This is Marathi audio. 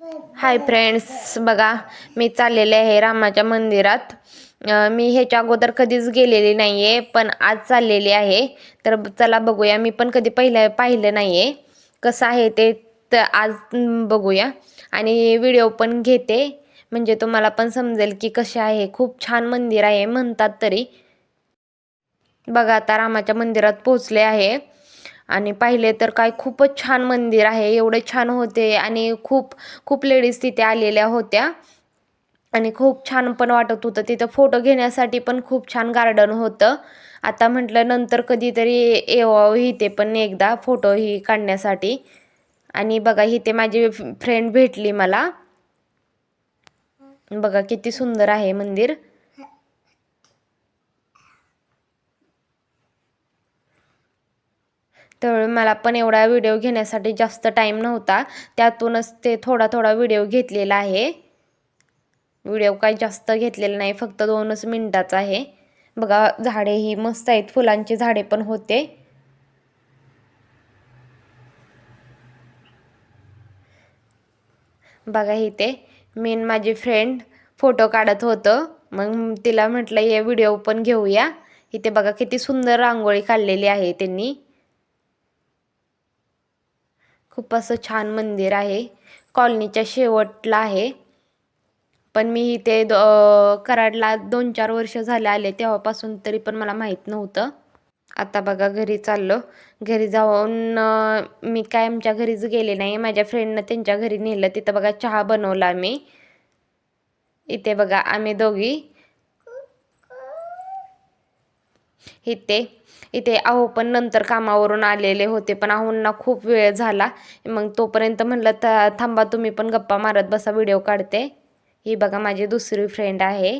हाय फ्रेंड्स बघा मी चाललेले आहे रामाच्या मंदिरात. मी ह्याच्या अगोदर कधीच गेलेली नाही आहे पण आज चाललेली आहे. तर चला बघूया मी पण कधी पहिलं पाहिलं नाही आहे कसं आहे ते तर आज बघूया. आणि व्हिडिओ पण घेते. म्हणजे तुम्हाला पण समजेल की कसे आहे. खूप छान मंदिर आहे म्हणतात तरी. बघा आता रामाच्या मंदिरात पोचले आहे. आणि पाहिले तर काय खूपच छान मंदिर आहे. एवढे छान होते आणि खूप खूप लेडीज तिथे आलेल्या होत्या. आणि खूप छान पण वाटत होतं. तिथं फोटो घेण्यासाठी पण खूप छान गार्डन होतं. आता म्हटलं नंतर कधीतरी येवावं इथे पण एकदा फोटो ही काढण्यासाठी. आणि बघा इथे माझी फ्रेंड भेटली मला. बघा किती सुंदर आहे मंदिर. तर मला पण एवढा व्हिडिओ घेण्यासाठी जास्त टाईम नव्हता. त्यातूनच ते थोडा थोडा व्हिडिओ घेतलेला आहे. व्हिडिओ काही जास्त घेतलेला नाही फक्त दोनच मिनटाचा आहे. बघा झाडे ही मस्त आहेत. फुलांची झाडे पण होते. बघा इथे मी माझी फ्रेंड फोटो काढत होतं. मग तिला म्हटलं हे व्हिडिओ पण घेऊया. इथे बघा किती सुंदर रांगोळी काढलेली आहे त्यांनी. खूप असं छान मंदिर आहे. कॉलनीच्या शेवटला आहे. पण मी इथे द- कराडला दोन चार वर्ष झाले आले तेव्हापासून तरी पण मला माहीत नव्हतं. आता बघा घरी चाललो. घरी जाऊन मी काय आमच्या घरीच गेले नाही. माझ्या फ्रेंडनं त्यांच्या घरी नेलं. तिथं बघा चहा बनवला मी इथे बघा आम्ही दोघी. इथे इथे आहो पण नंतर कामावरून आलेले होते पण आहोंना खूप वेळ झाला. मग तोपर्यंत म्हणलं था थांबा तुम्ही पण गप्पा मारत बसा व्हिडिओ काढते. ही बघा माझी दुसरी फ्रेंड आहे.